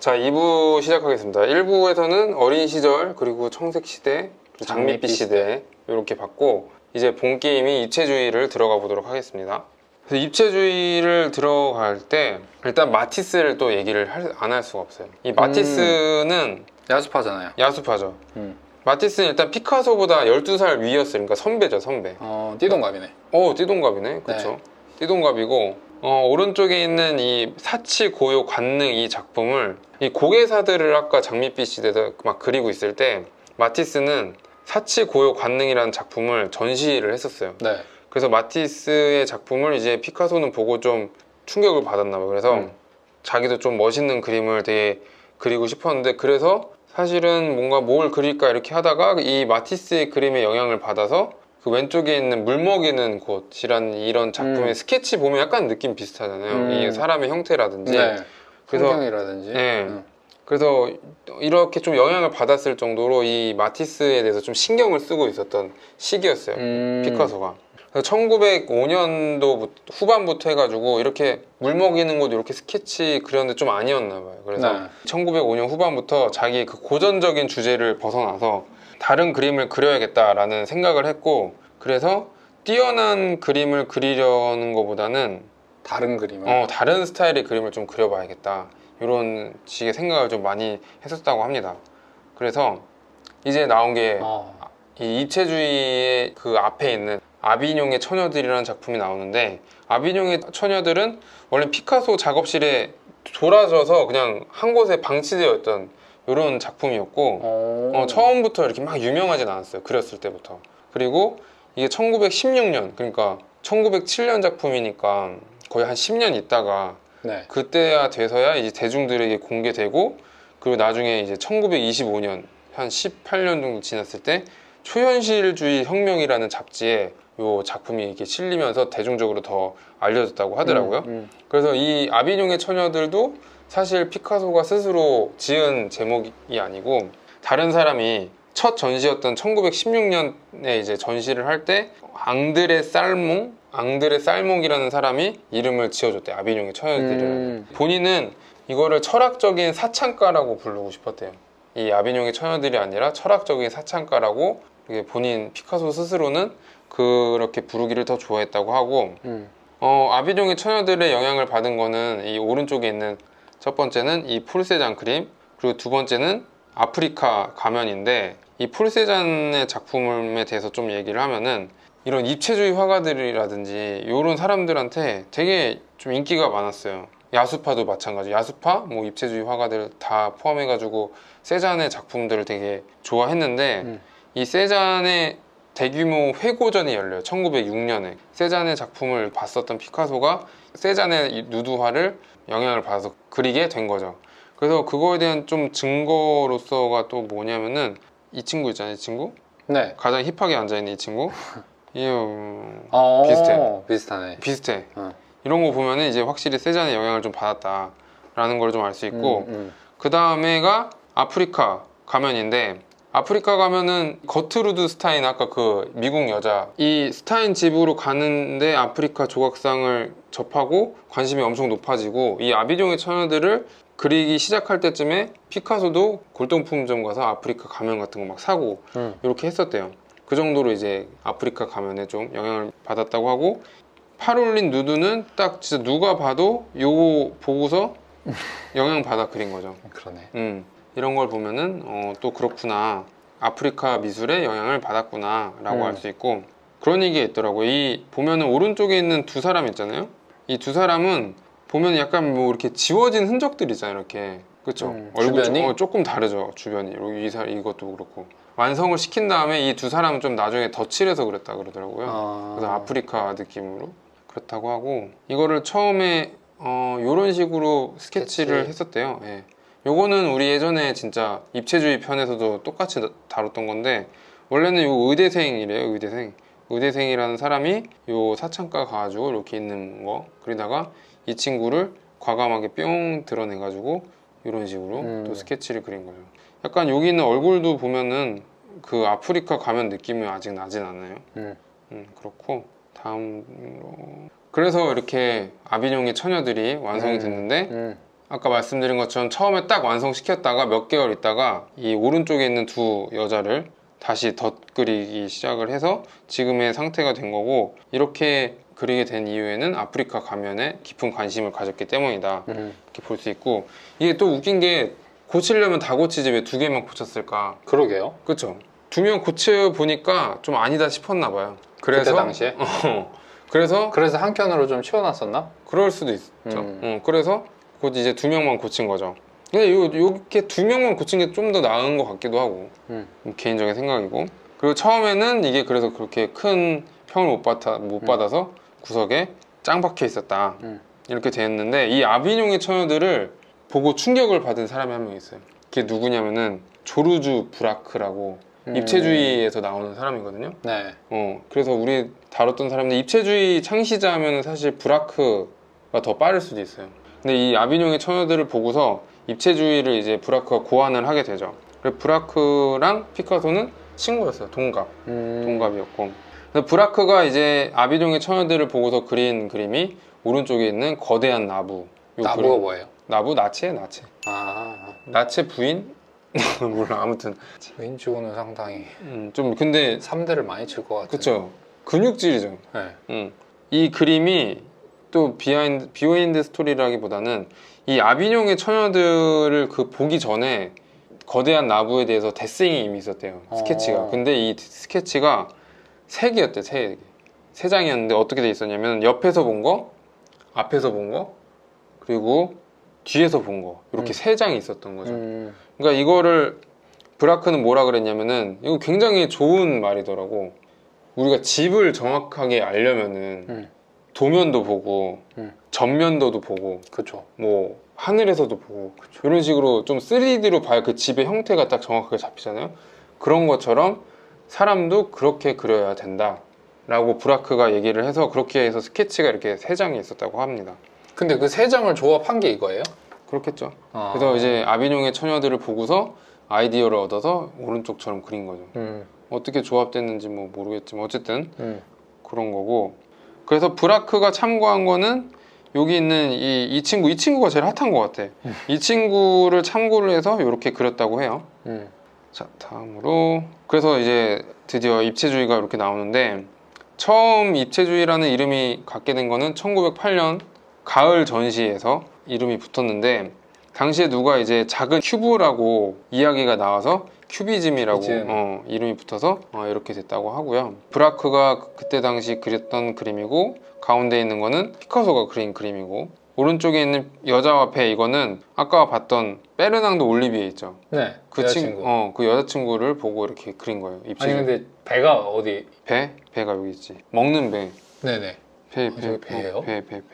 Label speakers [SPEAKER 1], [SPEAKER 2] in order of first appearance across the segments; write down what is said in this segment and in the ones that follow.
[SPEAKER 1] 자, 2부 시작하겠습니다. 1부에서는 어린 시절, 그리고 청색 시대, 그리고 장밋빛 시대, 이렇게 봤고, 이제 본 게임이 입체주의를 들어가 보도록 하겠습니다. 입체주의를 들어갈 때, 일단 마티스를 또 얘기를 안 할 수가 없어요. 이 마티스는
[SPEAKER 2] 야습하잖아요.
[SPEAKER 1] 야수파죠.
[SPEAKER 2] 음.
[SPEAKER 1] 마티스는 일단 피카소보다 12살 위였어요. 그러니까 선배죠, 선배.
[SPEAKER 2] 어, 띠동갑이네.
[SPEAKER 1] 어, 띠동갑이네. 그쵸. 띠동갑이고, 어, 오른쪽에 있는 이 사치 고요 관능 이 작품을 이 고개사들을 아까 장밋빛 시대에서 막 그리고 있을 때 마티스는 사치 고요 관능이라는 작품을 전시를 했었어요.
[SPEAKER 2] 네.
[SPEAKER 1] 그래서 마티스의 작품을 이제 피카소는 보고 좀 충격을 받았나 봐요. 그래서
[SPEAKER 2] 음.
[SPEAKER 1] 자기도 좀 멋있는 그림을 되게 그리고 싶었는데 그래서 사실은 뭔가 뭘 그릴까 이렇게 하다가 이 마티스의 그림에 영향을 받아서 그 왼쪽에 있는 물 먹이는 곳이라는 이런 작품의
[SPEAKER 2] 음.
[SPEAKER 1] 스케치 보면 약간 느낌 비슷하잖아요.
[SPEAKER 2] 음.
[SPEAKER 1] 이 사람의 형태라든지.
[SPEAKER 2] 네.
[SPEAKER 1] 그래서-
[SPEAKER 2] 풍경이라든지.
[SPEAKER 1] 네.
[SPEAKER 2] 음.
[SPEAKER 1] 그래서 이렇게 좀 영향을 받았을 정도로 이 마티스에 대해서 좀 신경을 쓰고 있었던 시기였어요.
[SPEAKER 2] 음.
[SPEAKER 1] 피카소가. 1905년도 후반부터 해가지고 이렇게 물 먹이는 곳 이렇게 스케치 그렸는데 좀 아니었나 봐요. 그래서
[SPEAKER 2] 네.
[SPEAKER 1] 1905년 후반부터 자기 그 고전적인 주제를 벗어나서 다른 그림을 그려야겠다라는 생각을 했고 그래서 뛰어난 그림을 그리려는 것보다는
[SPEAKER 2] 다른 그림을.
[SPEAKER 1] 어, 다른 스타일의 그림을 좀 그려봐야겠다 이런 식의 생각을 좀 많이 했었다고 합니다. 그래서 이제 나온 게
[SPEAKER 2] 어.
[SPEAKER 1] 이 입체주의의 그 앞에 있는 아비뇽의 처녀들이라는 작품이 나오는데 아비뇽의 처녀들은 원래 피카소 작업실에 돌아져서 그냥 한 곳에 방치되어 있던 이런 작품이었고
[SPEAKER 2] 어.
[SPEAKER 1] 어, 처음부터 이렇게 막 유명하진 않았어요 그렸을 때부터 그리고 이게 1916년 그러니까 1907년 작품이니까 거의 한 10년 있다가
[SPEAKER 2] 네.
[SPEAKER 1] 그때야 돼서야 이제 대중들에게 공개되고 그리고 나중에 이제 1925년 한 18년 정도 지났을 때 초현실주의 혁명이라는 잡지에 요 작품이 이렇게 실리면서 대중적으로 더 알려졌다고 하더라고요.
[SPEAKER 2] 음, 음.
[SPEAKER 1] 그래서 이 아비뇽의 처녀들도 사실 피카소가 스스로 지은 제목이 아니고 다른 사람이 첫 전시였던 1916년에 이제 전시를 할 때 앙드레 살몽 앙드레 살몽이라는 사람이 이름을 지어줬대 아비뇽의 처녀들을
[SPEAKER 2] 음.
[SPEAKER 1] 본인은 이거를 철학적인 사창가라고 부르고 싶었대요 이 아비뇽의 처녀들이 아니라 철학적인 사창가라고 이게 본인 피카소 스스로는 그렇게 부르기를 더 좋아했다고 하고
[SPEAKER 2] 음.
[SPEAKER 1] 어, 아비뇽의 처녀들의 영향을 받은 거는 이 오른쪽에 있는 첫 번째는 이 폴세잔 그림 그리고 두 번째는 아프리카 가면인데 이 폴세잔의 작품에 대해서 좀 얘기를 하면은 이런 입체주의 화가들이라든지 이런 사람들한테 되게 좀 인기가 많았어요. 야수파도 마찬가지. 야수파, 뭐 입체주의 화가들 다 포함해가지고 세잔의 작품들을 되게 좋아했는데
[SPEAKER 2] 음.
[SPEAKER 1] 이 세잔의 대규모 회고전이 열려요. 1906년에 세잔의 작품을 봤었던 피카소가 세잔의 이 누드화를 영향을 받아서 그리게 된 거죠. 그래서 그거에 대한 좀 증거로서가 또 뭐냐면은 이 친구 있잖아요, 이 친구
[SPEAKER 2] 네.
[SPEAKER 1] 가장 힙하게 앉아 있는 이 친구. 이 음,
[SPEAKER 2] 어.
[SPEAKER 1] 비슷해.
[SPEAKER 2] 비슷하네.
[SPEAKER 1] 비슷해.
[SPEAKER 2] 어.
[SPEAKER 1] 이런 거 보면은 이제 확실히 세잔의 영향을 좀 받았다라는 걸 좀 알 수 있고
[SPEAKER 2] 음, 음.
[SPEAKER 1] 그 다음에가 아프리카 가면인데 아프리카 가면은 거트루드 스타인 아까 그 미국 여자 이 스타인 집으로 가는데 아프리카 조각상을 접하고 관심이 엄청 높아지고 이 아비뇽의 처녀들을 그리기 시작할 때쯤에 피카소도 골동품점 가서 아프리카 가면 같은 거 막 사고
[SPEAKER 2] 음.
[SPEAKER 1] 이렇게 했었대요. 그 정도로 이제 아프리카 가면에 좀 영향을 받았다고 하고 파롤린 누드는 딱 진짜 누가 봐도 요거 보고서 영향 받아 그린 거죠.
[SPEAKER 2] 그러네.
[SPEAKER 1] 음, 이런 걸 보면은 어, 또 그렇구나. 아프리카 미술에 영향을 받았구나 라고
[SPEAKER 2] 음.
[SPEAKER 1] 할수 있고 그런 얘기가 있더라고. 이 보면은 오른쪽에 있는 두 사람 있잖아요. 이 두 사람은 보면 약간 뭐 이렇게 지워진 흔적들이 있잖아요. 이렇게 그렇죠.
[SPEAKER 2] 음,
[SPEAKER 1] 얼굴
[SPEAKER 2] 주변이?
[SPEAKER 1] 조, 어, 조금 다르죠. 주변이 이 사, 이것도 그렇고 완성을 시킨 다음에 이 두 사람은 좀 나중에 덧칠해서 그랬다 그러더라고요.
[SPEAKER 2] 아.
[SPEAKER 1] 그래서 아프리카 느낌으로 그렇다고 하고 이거를 처음에 어 요런 식으로 스케치를
[SPEAKER 2] 스케치.
[SPEAKER 1] 했었대요. 예. 요거는 우리 예전에 진짜 입체주의 편에서도 똑같이 다- 다뤘던 건데 원래는 요 의대생이래요. 의대생. 의대생이라는 사람이 요 사창가 가가지고 이렇게 있는 거 그리다가 이 친구를 과감하게 뿅 드러내가지고 이런 식으로
[SPEAKER 2] 음.
[SPEAKER 1] 또 스케치를 그린 거죠. 약간 여기 있는 얼굴도 보면은 그 아프리카 가면 느낌이 아직 나진 않아요.
[SPEAKER 2] 음.
[SPEAKER 1] 음, 그렇고 다음으로 그래서 이렇게 아비뇽의 처녀들이 완성이
[SPEAKER 2] 음.
[SPEAKER 1] 됐는데
[SPEAKER 2] 음.
[SPEAKER 1] 아까 말씀드린 것처럼 처음에 딱 완성시켰다가 몇 개월 있다가 이 오른쪽에 있는 두 여자를 다시 덧그리기 시작을 해서 지금의 상태가 된 거고 이렇게 그리게 된 이유에는 아프리카 가면에 깊은 관심을 가졌기 때문이다
[SPEAKER 2] 음.
[SPEAKER 1] 이렇게 볼 수 있고 이게 또 웃긴 게 고치려면 다 고치지 왜 두 개만 고쳤을까
[SPEAKER 2] 그러게요.
[SPEAKER 1] 그쵸 두 명 고쳐 보니까 좀 아니다 싶었나 봐요 그래서
[SPEAKER 2] 그때 당시에.
[SPEAKER 1] 어, 그래서
[SPEAKER 2] 그래서 한 켠으로 좀 치워놨었나?
[SPEAKER 1] 그럴 수도 있죠.
[SPEAKER 2] 음.
[SPEAKER 1] 어, 그래서 곧 이제 두 명만 고친 거죠. 근데 요, 요렇게 두 명만 고친 게 좀 더 나은 것 같기도 하고
[SPEAKER 2] 음.
[SPEAKER 1] 개인적인 생각이고 그리고 처음에는 이게 그래서 그렇게 큰 평을 못, 받아, 못
[SPEAKER 2] 음.
[SPEAKER 1] 받아서 구석에 짱 박혀 있었다
[SPEAKER 2] 음.
[SPEAKER 1] 이렇게 되었는데 이 아비뇽의 처녀들을 보고 충격을 받은 사람이 한 명 있어요. 그게 누구냐면은 조르주 브라크라고
[SPEAKER 2] 음.
[SPEAKER 1] 입체주의에서 나오는 사람이거든요.
[SPEAKER 2] 네.
[SPEAKER 1] 어, 그래서 우리 다뤘던 사람들 입체주의 창시자 하면은 사실 브라크가 더 빠를 수도 있어요. 근데 이 아비뇽의 처녀들을 보고서 입체주의를 이제 브라크가 고안을 하게 되죠. 그래서 브라크랑 피카소는 친구였어요. 동갑.
[SPEAKER 2] 음.
[SPEAKER 1] 동갑이었고. 그래서 브라크가 이제 아비뇽의 처녀들을 보고서 그린 그림이 오른쪽에 있는 거대한 나부. 요
[SPEAKER 2] 나무가
[SPEAKER 1] 그림.
[SPEAKER 2] 뭐예요?
[SPEAKER 1] 나부 나체 나체.
[SPEAKER 2] 아,
[SPEAKER 1] 나체 부인? 몰라 아무튼
[SPEAKER 2] 윈주고는 상당히
[SPEAKER 1] 음, 좀 근데
[SPEAKER 2] 3대를 많이 칠 것 같아요.
[SPEAKER 1] 그쵸 근육질이죠.
[SPEAKER 2] 네.
[SPEAKER 1] 음. 이 그림이 또 비하인드, 비하인드 스토리라기보다는 이 아비뇽의 처녀들을 그 보기 전에 거대한 나부에 대해서 데생이 이미 있었대요 스케치가
[SPEAKER 2] 어.
[SPEAKER 1] 근데 이 스케치가 세 개였대 세 개. 세 장이었는데 어떻게 돼 있었냐면 옆에서 본 거 앞에서 본 거 그리고 뒤에서 본 거 이렇게
[SPEAKER 2] 음.
[SPEAKER 1] 세 장이 있었던 거죠
[SPEAKER 2] 음.
[SPEAKER 1] 그러니까 이거를 브라크는 뭐라 그랬냐면은 이거 굉장히 좋은 말이더라고. 우리가 집을 정확하게 알려면은
[SPEAKER 2] 음.
[SPEAKER 1] 도면도 보고
[SPEAKER 2] 음.
[SPEAKER 1] 전면도도 보고
[SPEAKER 2] 그쵸.
[SPEAKER 1] 뭐 하늘에서도 보고 이런 식으로 좀 3D로 봐야 그 집의 형태가 딱 정확하게 잡히잖아요. 그런 것처럼 사람도 그렇게 그려야 된다 라고 브라크가 얘기를 해서 그렇게 해서 스케치가 이렇게 세 장이 있었다고 합니다.
[SPEAKER 2] 근데 그 세 장을 조합한 게 이거예요?
[SPEAKER 1] 그렇겠죠.
[SPEAKER 2] 아.
[SPEAKER 1] 그래서 이제 아비뇽의 처녀들을 보고서 아이디어를 얻어서 오른쪽처럼 그린 거죠.
[SPEAKER 2] 음.
[SPEAKER 1] 어떻게 조합됐는지 뭐 모르겠지만 어쨌든
[SPEAKER 2] 음.
[SPEAKER 1] 그런 거고 그래서 브라크가 참고한 거는 여기 있는 이, 이 친구 이 친구가 제일 핫한 것 같아
[SPEAKER 2] 음.
[SPEAKER 1] 이 친구를 참고를 해서 이렇게 그렸다고 해요
[SPEAKER 2] 음.
[SPEAKER 1] 자 다음으로 그래서 이제 드디어 입체주의가 이렇게 나오는데 처음 입체주의라는 이름이 갖게 된 거는 1908년 가을 전시에서 이름이 붙었는데 당시에 누가 이제 작은 큐브라고 이야기가 나와서 큐비즘이라고
[SPEAKER 2] 큐비즘.
[SPEAKER 1] 어, 이름이 붙어서 어, 이렇게 됐다고 하고요. 브라크가 그때 당시 그렸던 그림이고 가운데 있는 거는 피카소가 그린 그림이고 오른쪽에 있는 여자와 배 이거는 아까 봤던 베르낭도 올리비에 있죠.
[SPEAKER 2] 네.
[SPEAKER 1] 그
[SPEAKER 2] 여자친구.
[SPEAKER 1] 친구, 어, 그 여자친구를 보고 이렇게 그린 거예요. 입체
[SPEAKER 2] 아니 근데 배가 어디?
[SPEAKER 1] 배, 배가 여기 있지. 먹는 배,
[SPEAKER 2] 네네.
[SPEAKER 1] 배,
[SPEAKER 2] 아,
[SPEAKER 1] 배,
[SPEAKER 2] 배예요?
[SPEAKER 1] 어, 배, 배, 배.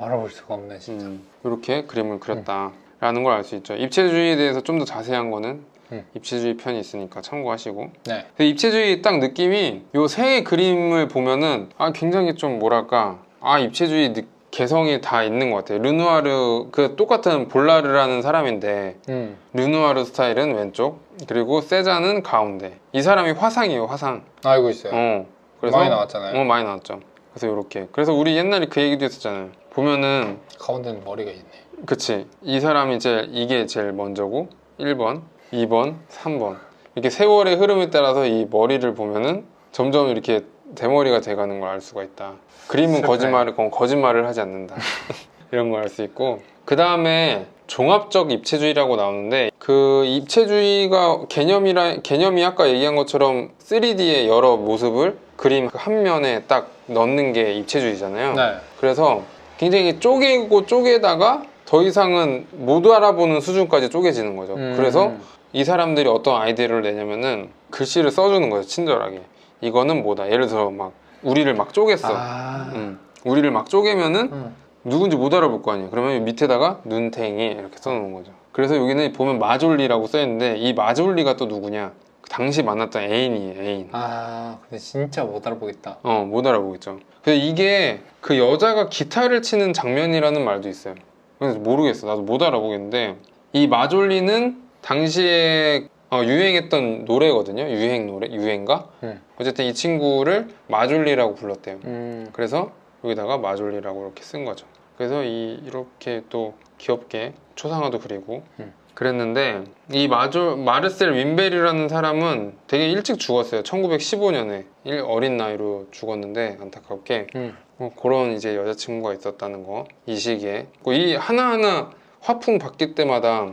[SPEAKER 2] 알아볼 수가 없네 진짜.
[SPEAKER 1] 음, 이렇게 그림을 그렸다라는 걸 알 수 있죠. 입체주의에 대해서 좀 더 자세한 거는
[SPEAKER 2] 음.
[SPEAKER 1] 입체주의 편이 있으니까 참고하시고.
[SPEAKER 2] 네.
[SPEAKER 1] 근데 입체주의 딱 느낌이 요 세 그림을 보면은 아 굉장히 좀 뭐랄까 아 입체주의 느- 개성이 다 있는 것 같아요. 르누아르 그 똑같은 볼라르라는 사람인데
[SPEAKER 2] 음.
[SPEAKER 1] 르누아르 스타일은 왼쪽 그리고 세자는 가운데. 이 사람이 화상이에요 화상.
[SPEAKER 2] 알고 있어요.
[SPEAKER 1] 어.
[SPEAKER 2] 많이 나왔잖아요.
[SPEAKER 1] 어 많이 나왔죠. 그래서 이렇게. 그래서 우리 옛날에 그 얘기도 했었잖아요. 보면은
[SPEAKER 2] 가운데는 머리가 있네.
[SPEAKER 1] 그치. 이 사람이 제일 이게 제일 먼저고 1번, 2번, 3번. 이렇게 세월의 흐름에 따라서 이 머리를 보면은 점점 이렇게 대머리가 돼가는 걸 알 수가 있다. 그림은. 거짓말을 건 거짓말을 하지 않는다. 이런 걸 알 수 있고 그 다음에 종합적 입체주의라고 나오는데 그 입체주의가 개념이라 개념이 아까 얘기한 것처럼 3D의 여러 모습을 그림 한 면에 딱 넣는 게 입체주의잖아요.
[SPEAKER 2] 네.
[SPEAKER 1] 그래서 굉장히 쪼개고 쪼개다가 더 이상은 못 알아보는 수준까지 쪼개지는 거죠.
[SPEAKER 2] 음.
[SPEAKER 1] 그래서 이 사람들이 어떤 아이디어를 내냐면은 글씨를 써주는 거예요. 친절하게. 이거는 뭐다. 예를 들어 막 우리를 막 쪼갰어.
[SPEAKER 2] 아.
[SPEAKER 1] 음. 우리를 막 쪼개면은
[SPEAKER 2] 음.
[SPEAKER 1] 누군지 못 알아볼 거 아니에요. 그러면 밑에다가 눈탱이 이렇게 써놓은 거죠. 그래서 여기는 보면 마졸리라고 써있는데 이 마졸리가 또 누구냐? 그 당시 만났던 애인이에요. 애인.
[SPEAKER 2] 아 근데 진짜 못 알아보겠다.
[SPEAKER 1] 어, 못 알아보겠죠. 그래서 이게 그 여자가 기타를 치는 장면이라는 말도 있어요. 그래서 모르겠어. 나도 못 알아보겠는데 이 마졸리는 당시에 어, 유행했던 노래거든요. 유행 노래, 유행가.
[SPEAKER 2] 음.
[SPEAKER 1] 어쨌든 이 친구를 마졸리라고 불렀대요.
[SPEAKER 2] 음.
[SPEAKER 1] 그래서 여기다가 마졸리라고 이렇게 쓴 거죠. 그래서 이 이렇게 또 귀엽게 초상화도 그리고
[SPEAKER 2] 음.
[SPEAKER 1] 그랬는데 이 마조, 마르셀 윈베리라는 사람은 되게 일찍 죽었어요. 1915년에 어린 나이로 죽었는데 안타깝게
[SPEAKER 2] 음.
[SPEAKER 1] 뭐 그런 이제 여자친구가 있었다는 거 이 시기에 그이 하나하나 화풍 바뀔 때마다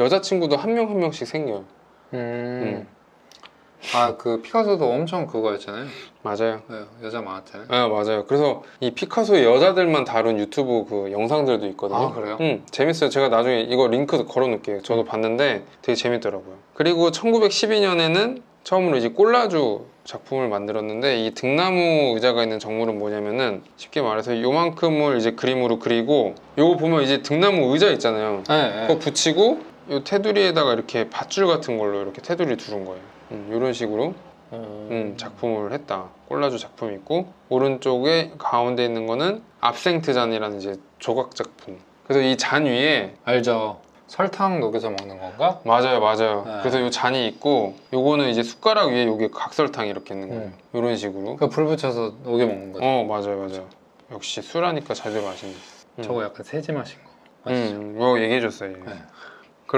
[SPEAKER 1] 여자친구도 한 명 한 명씩 생겨요.
[SPEAKER 2] 음. 아 그 피카소도 엄청 그거였잖아요.
[SPEAKER 1] 맞아요.
[SPEAKER 2] 네, 여자 많았잖아요.
[SPEAKER 1] 아 맞아요. 그래서 이 피카소의 여자들만 다룬 유튜브 그 영상들도 있거든요.
[SPEAKER 2] 아, 그래요?
[SPEAKER 1] 응, 재밌어요. 제가 나중에 이거 링크 걸어 놓을게요. 저도 봤는데 되게 재밌더라고요. 그리고 1912년에는 처음으로 이제 꼴라주 작품을 만들었는데 이 등나무 의자가 있는 정물은 뭐냐면은 쉽게 말해서 요만큼을 이제 그림으로 그리고 요거 보면 이제 등나무 의자 있잖아요.
[SPEAKER 2] 네,
[SPEAKER 1] 그거 붙이고 요 테두리에다가 이렇게 밧줄 같은 걸로 이렇게 테두리 두른 거예요. 음, 이런 식으로 음, 작품을 했다. 콜라주 작품이 있고 오른쪽에 가운데 있는 거는 압생트 잔이라는 이제 조각 작품. 그래서 이 잔 위에
[SPEAKER 2] 알죠. 설탕 녹여서 먹는 건가?
[SPEAKER 1] 맞아요, 맞아요.
[SPEAKER 2] 네.
[SPEAKER 1] 그래서 이 잔이 있고 요거는 이제 숟가락 위에 요게 각설탕 이렇게 있는 거예요.
[SPEAKER 2] 음.
[SPEAKER 1] 이런 식으로.
[SPEAKER 2] 그 불 붙여서 녹여 먹는 거죠.
[SPEAKER 1] 어, 맞아요, 맞아요. 역시 술하니까 자주 마시네. 음.
[SPEAKER 2] 저거 약간 세지 마신 거. 맞죠?
[SPEAKER 1] 음, 이거 얘기해줬어요.
[SPEAKER 2] 네.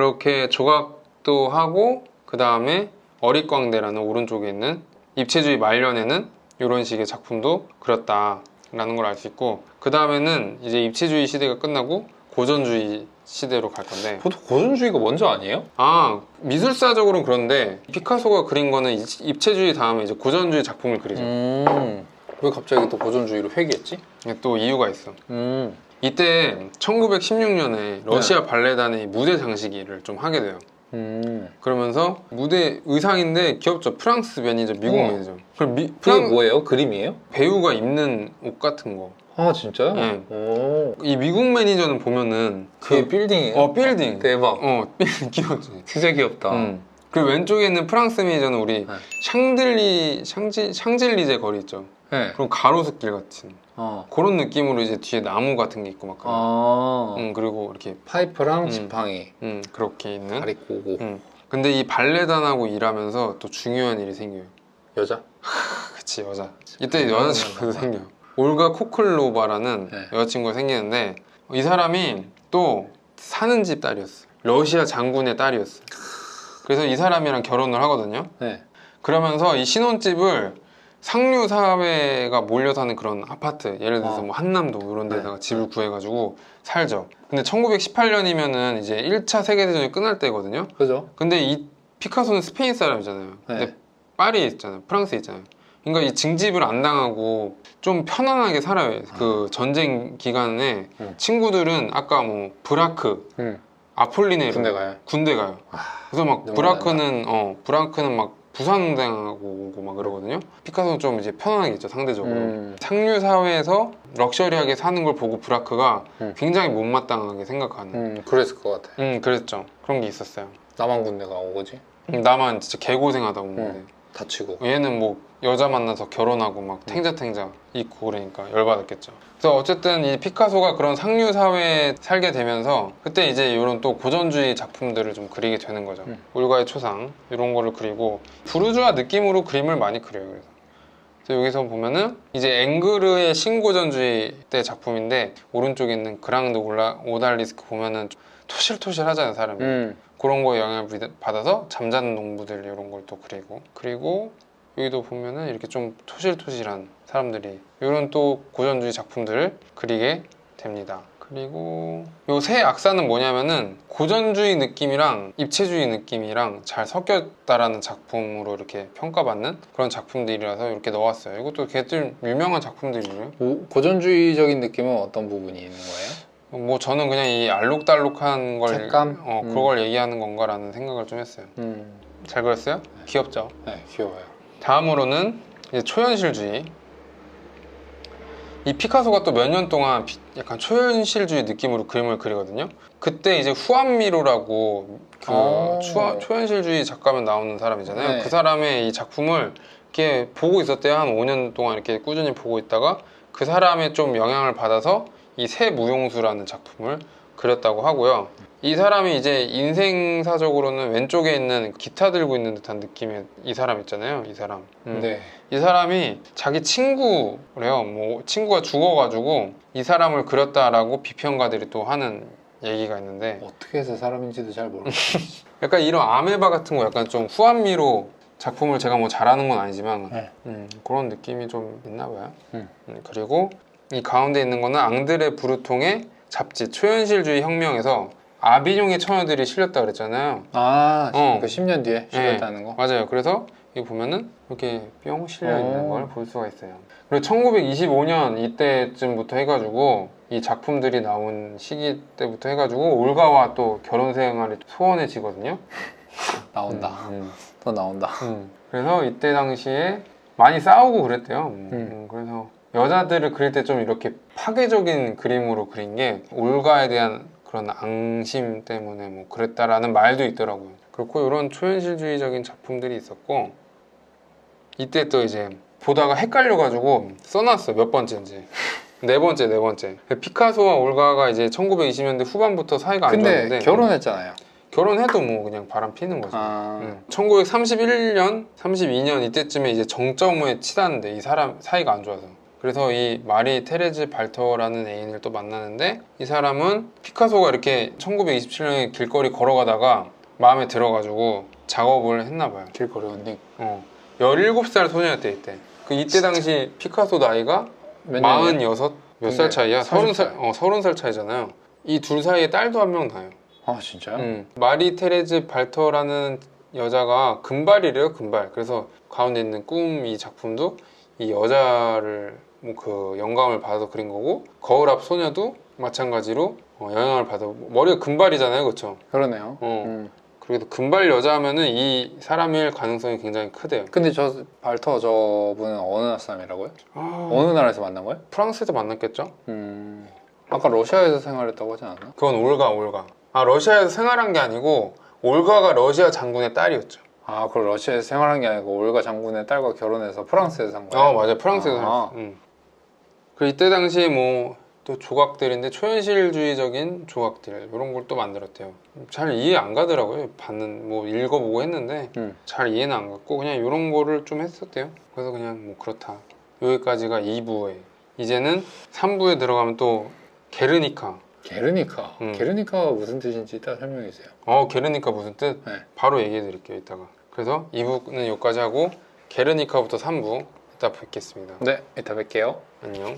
[SPEAKER 1] 그렇게 조각도 하고 그 다음에 어릿광대라는 오른쪽에 있는 입체주의 말년에는 이런 식의 작품도 그렸다 라는 걸 알 수 있고 그 다음에는 이제 입체주의 시대가 끝나고 고전주의 시대로 갈 건데
[SPEAKER 2] 보통 고전주의가 먼저 아니에요?
[SPEAKER 1] 아 미술사적으로는 그런데 피카소가 그린 거는 입- 입체주의 다음에 이제 고전주의 작품을 그리죠.
[SPEAKER 2] 음. 왜 갑자기 또 고전주의로 회귀했지?
[SPEAKER 1] 이게 또 이유가 있어.
[SPEAKER 2] 음.
[SPEAKER 1] 이때 1916년에 러시아 발레단의 무대 장식일을 좀 하게 돼요.
[SPEAKER 2] 음.
[SPEAKER 1] 그러면서 무대 의상인데 귀엽죠. 프랑스 매니저, 미국
[SPEAKER 2] 우와.
[SPEAKER 1] 매니저. 그럼 미,
[SPEAKER 2] 그게
[SPEAKER 1] 프랑
[SPEAKER 2] 뭐예요? 그림이에요?
[SPEAKER 1] 배우가 입는 옷 같은 거.
[SPEAKER 2] 아 진짜요?
[SPEAKER 1] 네.
[SPEAKER 2] 오.
[SPEAKER 1] 이 미국 매니저는 보면은
[SPEAKER 2] 그게
[SPEAKER 1] 그
[SPEAKER 2] 빌딩이에요?
[SPEAKER 1] 어 빌딩.
[SPEAKER 2] 대박.
[SPEAKER 1] 어 빌딩 귀엽지.
[SPEAKER 2] 진짜 귀엽다.
[SPEAKER 1] 음. 그리고 왼쪽에 있는 프랑스 매니저는 우리
[SPEAKER 2] 네.
[SPEAKER 1] 샹들리 샹지 샹젤리제 거리 있죠.
[SPEAKER 2] 네.
[SPEAKER 1] 그럼 가로수길 같은
[SPEAKER 2] 어.
[SPEAKER 1] 그런 느낌으로 이제 뒤에 나무 같은 게 있고 막 그런.
[SPEAKER 2] 아.
[SPEAKER 1] 음 그리고 이렇게
[SPEAKER 2] 파이프랑
[SPEAKER 1] 음.
[SPEAKER 2] 지팡이,
[SPEAKER 1] 음 그렇게 있는.
[SPEAKER 2] 다리 꼬고
[SPEAKER 1] 음. 근데 이 발레단하고 일하면서 또 중요한 일이 생겨요.
[SPEAKER 2] 여자.
[SPEAKER 1] 그치 여자 이때 여자친구도 생겨 올가 코클로바라는
[SPEAKER 2] 네.
[SPEAKER 1] 여자친구가 생기는데 이 사람이 또 사는 집 딸이었어 러시아 장군의 딸이었어 그래서 이 사람이랑 결혼을 하거든요
[SPEAKER 2] 네.
[SPEAKER 1] 그러면서 이 신혼집을 상류 사회가 몰려 사는 그런 아파트 예를 들어서
[SPEAKER 2] 어.
[SPEAKER 1] 뭐 한남동 이런 데다가
[SPEAKER 2] 네.
[SPEAKER 1] 집을 구해가지고 살죠 근데 1918년이면은 이제 1차 세계대전이 끝날 때거든요
[SPEAKER 2] 그죠?
[SPEAKER 1] 근데 이 피카소는 스페인 사람이잖아요. 근데
[SPEAKER 2] 네.
[SPEAKER 1] 파리에 있잖아요. 프랑스에 있잖아요. 그러니까 이 징집을 안 당하고 좀 편안하게 살아요. 그 전쟁 기간에
[SPEAKER 2] 음.
[SPEAKER 1] 친구들은 아까 뭐 브라크,
[SPEAKER 2] 음.
[SPEAKER 1] 아폴리네르
[SPEAKER 2] 군대 가요.
[SPEAKER 1] 군대 가요. 그래서 막 브라크는 어 브라크는 막 부상당하고 오고 막 그러거든요. 피카소는 좀 이제 편안하게 있죠 상대적으로.
[SPEAKER 2] 음.
[SPEAKER 1] 상류 사회에서 럭셔리하게 사는 걸 보고 브라크가
[SPEAKER 2] 음.
[SPEAKER 1] 굉장히 못마땅하게 생각하는.
[SPEAKER 2] 음, 그랬을 것 같아.
[SPEAKER 1] 음 그랬죠. 그런 게 있었어요.
[SPEAKER 2] 남한 군대 가 온 거지.
[SPEAKER 1] 나만 진짜 개고생하다 온 건데
[SPEAKER 2] 음. 다치고.
[SPEAKER 1] 얘는 뭐 여자 만나서 결혼하고 막 탱자탱자 있고 그러니까 열받았겠죠 그래서 어쨌든 이 피카소가 그런 상류 사회에 살게 되면서 그때 이제 이런 또 고전주의 작품들을 좀 그리게 되는 거죠
[SPEAKER 2] 음.
[SPEAKER 1] 울가의 초상 이런 거를 그리고 부르주아 느낌으로 그림을 많이 그려요 그래서 여기서 보면은 이제 앵그르의 신고전주의 때 작품인데 오른쪽에 있는 그랑드 올라 오달리스크 보면은 좀 토실토실 하잖아요 사람이
[SPEAKER 2] 음.
[SPEAKER 1] 그런 거에 영향을 받- 받아서 잠자는 농부들 이런 걸 또 그리고 그리고 여기도 보면은 이렇게 좀 토실토실한 사람들이 이런 또 고전주의 작품들을 그리게 됩니다. 그리고 요 새 악사는 뭐냐면은 고전주의 느낌이랑 입체주의 느낌이랑 잘 섞였다라는 작품으로 이렇게 평가받는 그런 작품들이라서 이렇게 넣었어요. 이것도 걔들 유명한 작품들이에요.
[SPEAKER 2] 오, 고전주의적인 느낌은 어떤 부분이 있는 거예요?
[SPEAKER 1] 뭐 저는 그냥 이 알록달록한 걸
[SPEAKER 2] 색감?
[SPEAKER 1] 어,
[SPEAKER 2] 음.
[SPEAKER 1] 그걸 얘기하는 건가라는 생각을 좀 했어요.
[SPEAKER 2] 음.
[SPEAKER 1] 잘 그렸어요? 귀엽죠?
[SPEAKER 2] 네, 귀여워요.
[SPEAKER 1] 다음으로는 이제 초현실주의. 이 피카소가 또 몇 년 동안 피- 약간 초현실주의 느낌으로 그림을 그리거든요. 그때 이제 후안미로라고 그
[SPEAKER 2] 아.
[SPEAKER 1] 추- 초현실주의 작가면 나오는 사람이잖아요.
[SPEAKER 2] 네.
[SPEAKER 1] 그 사람의 이 작품을 이렇게 보고 있었대요. 한 5년 동안 이렇게 꾸준히 보고 있다가 그 사람의 좀 영향을 받아서 이 새 무용수라는 작품을 그렸다고 하고요. 이 사람이 이제 인생사적으로는 왼쪽에 있는 기타 들고 있는 듯한 느낌의 이 사람 있잖아요. 이 사람. 음.
[SPEAKER 2] 네.
[SPEAKER 1] 이 사람이 자기 친구래요. 뭐 친구가 죽어가지고 이 사람을 그렸다라고 비평가들이 또 하는 얘기가 있는데
[SPEAKER 2] 어떻게 해서 사람인지도 잘 모르겠어요.
[SPEAKER 1] 약간 이런 아메바 같은 거 약간 좀 후한미로 작품을 제가 뭐 잘하는 건 아니지만
[SPEAKER 2] 네.
[SPEAKER 1] 음, 그런 느낌이 좀 있나 봐요.
[SPEAKER 2] 음.
[SPEAKER 1] 음, 그리고 이 가운데 있는 거는 앙드레 브루통의 잡지 초현실주의 혁명에서 아비뇽의 처녀들이 실렸다 그랬잖아요.
[SPEAKER 2] 아,
[SPEAKER 1] 어.
[SPEAKER 2] 그 10년 뒤에 실렸다는 거.
[SPEAKER 1] 맞아요. 그래서 여기 보면은 이렇게 뿅 실려 있는
[SPEAKER 2] 오.
[SPEAKER 1] 걸볼 수가 있어요. 그리고 1925년 이때쯤부터 해가지고 이 작품들이 나온 시기 때부터 해가지고 올가와 또 결혼 생활이 소원해지거든요.
[SPEAKER 2] 나온다.
[SPEAKER 1] 음,
[SPEAKER 2] 또 나온다.
[SPEAKER 1] 음. 그래서 이때 당시에 많이 싸우고 그랬대요. 음,
[SPEAKER 2] 음.
[SPEAKER 1] 음, 그래서 여자들을 그릴 때 좀 이렇게 파괴적인 그림으로 그린 게 올가에 대한 그런 앙심 때문에 뭐 그랬다라는 말도 있더라고요. 그렇고 이런 초현실주의적인 작품들이 있었고 이때 또 이제 보다가 헷갈려가지고 써놨어 몇 번째인지 네 번째 네 번째 피카소와 올가가 이제 1920년대 후반부터 사이가 안 좋았는데
[SPEAKER 2] 결혼했잖아요.
[SPEAKER 1] 결혼해도 뭐 그냥 바람 피는 거죠.
[SPEAKER 2] 아,
[SPEAKER 1] 음. 1931년, 32년 이때쯤에 이제 정점에 치닫는데 이 사람 사이가 안 좋아서. 그래서 이 마리 테레즈 발터라는 애인을 또 만나는데 이 사람은 피카소가 이렇게 1927년에 길거리 걸어가다가 마음에 들어가지고 작업을 했나 봐요.
[SPEAKER 2] 길거리 언니.
[SPEAKER 1] 어. 17살 소녀였대 이때. 그 이때 당시 피카소 나이가
[SPEAKER 2] 몇 년이에요?
[SPEAKER 1] 46? 몇 살 차이야?
[SPEAKER 2] 30
[SPEAKER 1] 30살? 어, 30살 차이잖아요. 이 둘 사이에 딸도 한 명 나요.
[SPEAKER 2] 아, 진짜요?
[SPEAKER 1] 음. 마리 테레즈 발터라는 여자가 금발이래요 금발 그래서 가운데 있는 꿈 이 작품도 이 여자를 뭐 그 영감을 받아서 그린 거고 거울 앞 소녀도 마찬가지로 어, 영향을 받아 머리가 금발이잖아요 그렇죠
[SPEAKER 2] 그러네요.
[SPEAKER 1] 어.
[SPEAKER 2] 음.
[SPEAKER 1] 그래도 금발 여자 하면은 이 사람일 가능성이 굉장히 크대요
[SPEAKER 2] 근데 저 발터 저분은 어느 나라 사람이라고요?
[SPEAKER 1] 아,
[SPEAKER 2] 어느 나라에서 만난 거예요?
[SPEAKER 1] 프랑스에서 만났겠죠
[SPEAKER 2] 음. 아까 러시아에서 생활했다고 하지 않았나?
[SPEAKER 1] 그건 올가 올가 아 러시아에서 생활한 게 아니고 올가가 러시아 장군의 딸이었죠
[SPEAKER 2] 아, 그걸 러시아에서 생활한 게 아니고 올가 장군의 딸과 결혼해서 프랑스에서 산 거예요?
[SPEAKER 1] 아 맞아요 프랑스에서
[SPEAKER 2] 아.
[SPEAKER 1] 음. 그 이때 당시에 뭐또 조각들인데 초현실주의적인 조각들 이런 걸 또 만들었대요. 잘 이해 안 가더라고요. 받는 뭐 읽어보고 했는데
[SPEAKER 2] 음.
[SPEAKER 1] 잘 이해는 안 갔고 그냥 이런 거를 좀 했었대요. 그래서 그냥 뭐 그렇다. 여기까지가 2부에 이제는 3부에 들어가면 또 게르니카.
[SPEAKER 2] 게르니카.
[SPEAKER 1] 음.
[SPEAKER 2] 게르니카가 무슨 뜻인지 이따 설명해 주세요.
[SPEAKER 1] 어 게르니카 무슨 뜻?
[SPEAKER 2] 네.
[SPEAKER 1] 바로 얘기해 드릴게요 이따가. 그래서 2부는 여기까지 하고 게르니카부터 3부 이따 뵙겠습니다.
[SPEAKER 2] 네, 이따 뵐게요.
[SPEAKER 1] 안녕.